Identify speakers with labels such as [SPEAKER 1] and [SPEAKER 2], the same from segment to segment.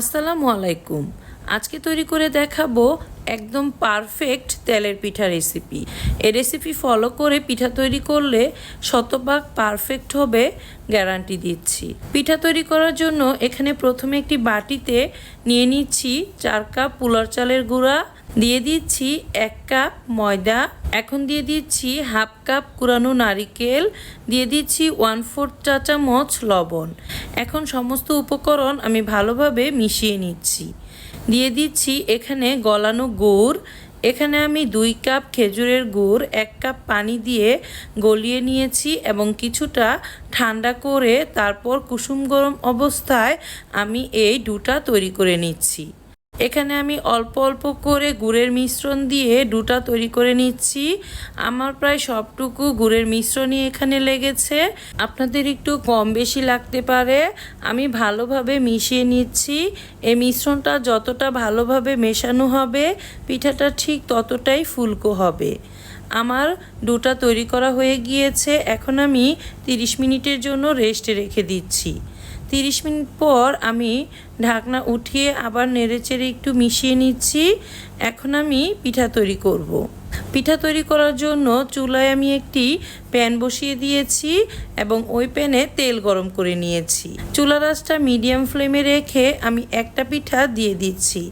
[SPEAKER 1] আসসালামু আলাইকুম। আজকে তৈরি করে দেখাবো একদম পারফেক্ট তেলের পিঠা রেসিপি। এই রেসিপি ফলো করে পিঠা তৈরি করলে শতভাগ পারফেক্ট হবে গ্যারান্টি দিচ্ছি। পিঠা তৈরি করার জন্য এখানে প্রথমে একটি বাটিতে নিয়ে নিচ্ছি চার কাপ পুলার চালের গুঁড়া। দিয়ে দিচ্ছি এক কাপ ময়দা এখন দিয়ে দিচ্ছি হাফ কাপ কুরানো নারিকেল, দিয়ে দিচ্ছি ওয়ান ফোর্থ চা চামচ লবণ। এখন সমস্ত উপকরণ আমি ভালোভাবে মিশিয়ে নিচ্ছি। দিয়ে দিচ্ছি এখানে গলানো গুড়। এখানে আমি দুই কাপ খেজুরের গুড়, এক কাপ পানি দিয়ে গলিয়ে নিয়েছি এবং কিছুটা ঠান্ডা করে তারপর কুসুম গরম অবস্থায় আমি এই ডুটা তৈরি করে নিচ্ছি। এখানে আমি অল্প অল্প করে গুড়ের মিশ্রণ দিয়ে ডুটা তৈরি করে নিচ্ছি। আমার প্রায় সবটুকু গুড়ের মিশ্রণই এখানে লেগেছে। আপনাদের একটু কম বেশি লাগতে পারে। আমি ভালোভাবে মিশিয়ে নিচ্ছি। এই মিশ্রণটা যতটা ভালোভাবে মেশানো হবে, পিঠাটা ঠিক ততটাই ফুলকো হবে। আমার ডুটা তৈরি করা হয়ে গিয়েছে। এখন আমি 30 মিনিটের জন্য রেস্টে রেখে দিচ্ছি। তিরিশ মিনিট পর আমি ঢাকনা উঠিয়ে আবার নেড়েচেড়ে একটু মিশিয়ে নিচ্ছি। এখন আমি পিঠা তৈরি করব। পিঠা তৈরি করার জন্য চুলায় আমি একটি প্যান বসিয়ে দিয়েছি এবং ওই প্যানে তেল গরম করে নিয়েছি। চুলা রাসটা মিডিয়াম ফ্লেমে রেখে আমি একটা পিঠা দিয়ে দিচ্ছি।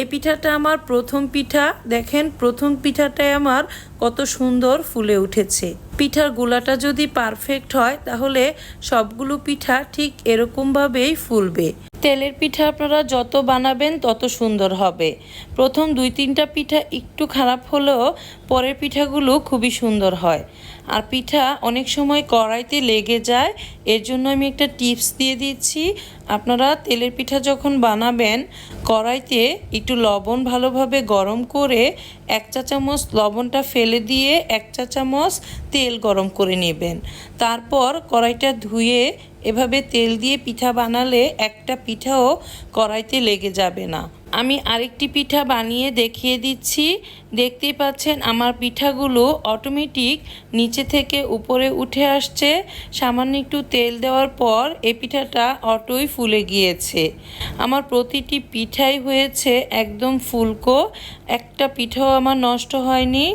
[SPEAKER 1] এই পিঠাটা আমার প্রথম পিঠা। দেখেন, প্রথম পিঠাটাই আমার কত সুন্দর ফুলে উঠেছে। পিঠার গোলাটা যদি পারফেক্ট হয়, তাহলে সবগুলো পিঠা ঠিক এরকমভাবেই ফুলবে। তেলের পিঠা আপনারা যত বানাবেন, তত সুন্দর হবে। প্রথম দুই তিনটা পিঠা একটু খারাপ হলেও পরের পিঠাগুলো খুবই সুন্দর হয়। আর পিঠা অনেক সময় কড়াইতে লেগে যায়, এর জন্য আমি একটা টিপস দিয়ে দিচ্ছি। আপনারা তেলের পিঠা যখন বানাবেন, কড়াইতে একটু লবণ ভালোভাবে গরম করে এক চা চামচ লবণটা ফেলে দিয়ে এক চা চামচ তেল গরম করে নেবেন। তারপর কড়াইটা ধুয়ে এভাবে তেল দিয়ে পিঠা বানালে একটা পিঠাও কড়াইতে লেগে যাবে না। আমি আরেকটি পিঠা বানিয়ে দেখিয়ে দিচ্ছি। দেখতেই পাচ্ছেন আমার পিঠাগুলো অটোমেটিক নিচে থেকে উপরে উঠে আসছে। সামান্য একটু তেল দেওয়ার পর এই পিঠাটা অটোই ফুলে গিয়েছে। আমার প্রতিটি পিঠাই হয়েছে একদম ফুলকো। একটা পিঠাও আমার নষ্ট হয়নি।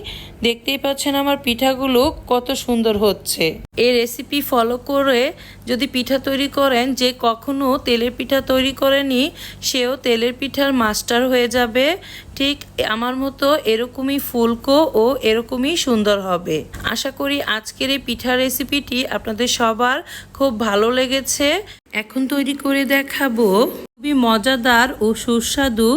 [SPEAKER 1] দেখতেই পাচ্ছেন আমার পিঠাগুলো কত সুন্দর হচ্ছে। এই রেসিপি ফলো করে যদি পিঠা তৈরি করেন, যে কখনো তেলের পিঠা তৈরি করেনি, সেও তেলের পিঠার মাস্টার হয়ে যাবে। ঠিক আমার মতো এরকমই ফুলকো ও এরকমই সুন্দর হবে। আশা করি আজকের এই পিঠা রেসিপিটি আপনাদের সবার খুব ভালো লেগেছে। এখন তৈরি করে দেখাবো। খুবই মজাদার ও সুস্বাদু,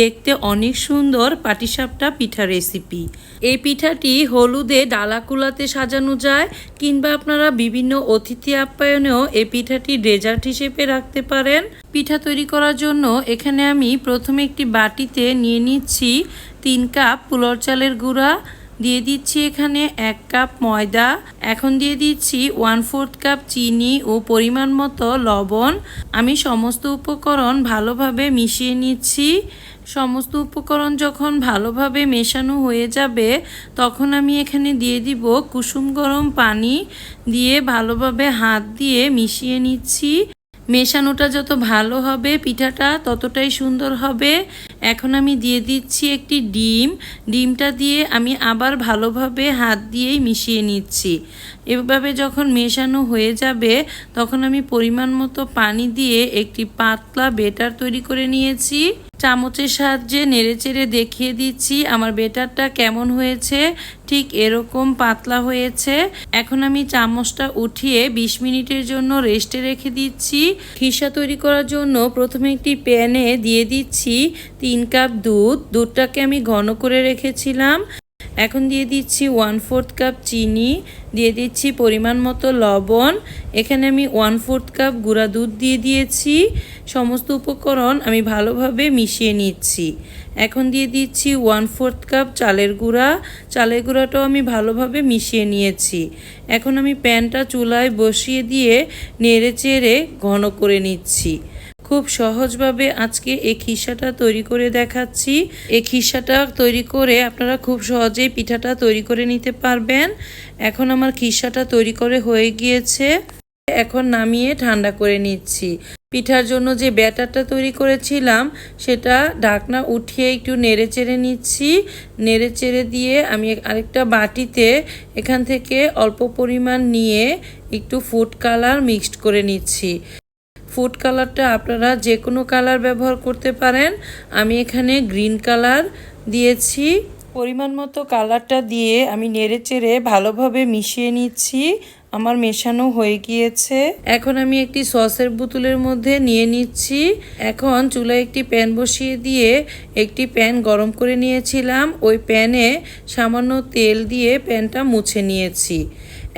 [SPEAKER 1] দেখতে অনেক সুন্দর পাটিসাপটা পিঠা রেসিপি। এই পিঠাটি হলুদে ডালাকুলাতে সাজানো যায়, কিংবা আপনারা বিভিন্ন অতিথি আপ্যায়নেও এই পিঠাটি ডেজার্ট হিসেবে রাখতে পারেন। পিঠা তৈরি করার জন্য এখানে আমি প্রথমে একটি বাটিতে নিয়ে নিচ্ছি তিন কাপ পুলর চালের গুঁড়া, দিয়ে দিচ্ছি এখানে এক কাপ ময়দা, এখন দিয়ে দিচ্ছি ওয়ান ফোর্থ কাপ চিনি ও পরিমাণ মতো লবণ। আমি সমস্ত উপকরণ ভালোভাবে মিশিয়ে নিচ্ছি। সমস্ত উপকরণ যখন ভালোভাবে মেশানো হয়ে যাবে, তখন আমি এখানে দিয়ে দিব কুসুম গরম পানি, দিয়ে ভালোভাবে হাত দিয়ে মিশিয়ে নিচ্ছি। মেশানোটা যত ভালো হবে, পিঠাটা ততটাই সুন্দর হবে। এখন আমি দিয়ে দিচ্ছি একটি ডিম। ডিমটা দিয়ে আমি আবার ভালোভাবে হাত দিয়েই মিশিয়ে নিচ্ছি। এভাবে যখন মেশানো হয়ে যাবে, তখন আমি পরিমাণ মতো পানি দিয়ে একটি পাতলা বেটার তৈরি করে নিয়েছি। চামচের সাহায্যে নেড়েচেড়ে দেখিয়ে দিচ্ছি, আমার বেটারটা কেমন হয়েছে? ঠিক এরকম পাতলা হয়েছে। এখন আমি চামচটা উঠিয়ে ২০ মিনিটের জন্য রেস্টে রেখে দিচ্ছি। খিসা তৈরি করার জন্য প্রথমে একটি প্যানে দিয়ে দিচ্ছি তিন কাপ দুধ। দুধটাকে আমি ঘন করে রেখেছিলাম। এখন দিয়ে দিচ্ছি ওয়ান ফোর্থ কাপ চিনি, দিয়ে দিচ্ছি পরিমাণ মতো লবণ। এখানে আমি ওয়ান ফোর্থ কাপ গুঁড়া দুধ দিয়ে দিয়েছি। সমস্ত উপকরণ আমি ভালোভাবে মিশিয়ে নিচ্ছি। এখন দিয়ে দিচ্ছি ওয়ান ফোর্থ কাপ চালের গুঁড়া। চালের গুঁড়াটাও আমি ভালোভাবে মিশিয়ে নিয়েছি। এখন আমি প্যানটা চুলায় বসিয়ে দিয়ে নেড়ে চেড়ে ঘন করে নিচ্ছি। খুব সহজভাবে আজকে এই খিসাটা তৈরি করে দেখাচ্ছি। এই খিসাটা তৈরি করে আপনারা খুব সহজেই পিঠাটা তৈরি করে নিতে পারবেন। এখন আমার খিসাটা তৈরি করে হয়ে গিয়েছে। এখন নামিয়ে ঠান্ডা করে নিচ্ছি। পিঠার জন্য যে ব্যাটারটা তৈরি করেছিলাম, সেটা ঢাকনা উঠিয়ে একটু নেড়ে চেড়ে নিচ্ছি। নেড়ে চেড়ে দিয়ে আমি আরেকটা বাটিতে এখান থেকে অল্প পরিমাণ নিয়ে একটু ফুড কালার মিক্সড করে নিচ্ছি। ফুড কালারটা আপনারা যে কোনো কালার ব্যবহার করতে পারেন। আমি এখানে গ্রিন কালার দিয়েছি। পরিমাণ মতো কালারটা দিয়ে আমি নেড়ে চেড়ে ভালোভাবে মিশিয়ে নিচ্ছি। আমার মেশানো হয়ে গিয়েছে। এখন আমি একটি সসের বোতলের মধ্যে নিয়ে নিচ্ছি। এখন চুলায় একটি প্যান বসিয়ে দিয়ে একটি প্যান গরম করে নিয়েছিলাম। ওই প্যানে সামান্য তেল দিয়ে প্যানটা মুছে নিয়েছি।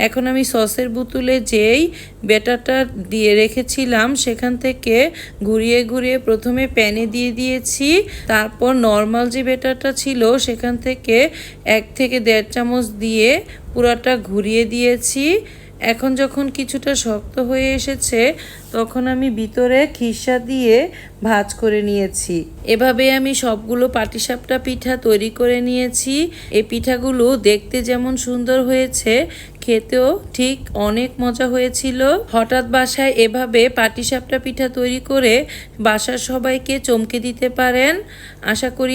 [SPEAKER 1] এখন আমি সসের বোতলে যেই ব্যাটারটা দিয়ে রেখেছিলাম, সেখান থেকে ঘুরিয়ে ঘুরিয়ে প্রথমে প্যানে দিয়ে দিয়েছি। তারপর নর্মাল যে ব্যাটারটা ছিল, সেখান থেকে এক থেকে দেড় চামচ দিয়ে পুরাটা ঘুরিয়ে দিয়েছি। এখন যখন কিছুটা শক্ত হয়ে এসেছে, তখন আমি ভিতরে খিসা দিয়ে ভাজ করে নিয়েছি। এভাবে আমি সবগুলো পাটিসাপটা পিঠা তৈরি করে নিয়েছি। এই পিঠাগুলো দেখতে যেমন সুন্দর হয়েছে, খেতেও ঠিক অনেক মজা হয়েছিল। হঠাৎ বাসায় এভাবে পাটিসাপটা পিঠা তৈরি করে বাসার সবাইকে চমকে দিতে পারেন, আশা করি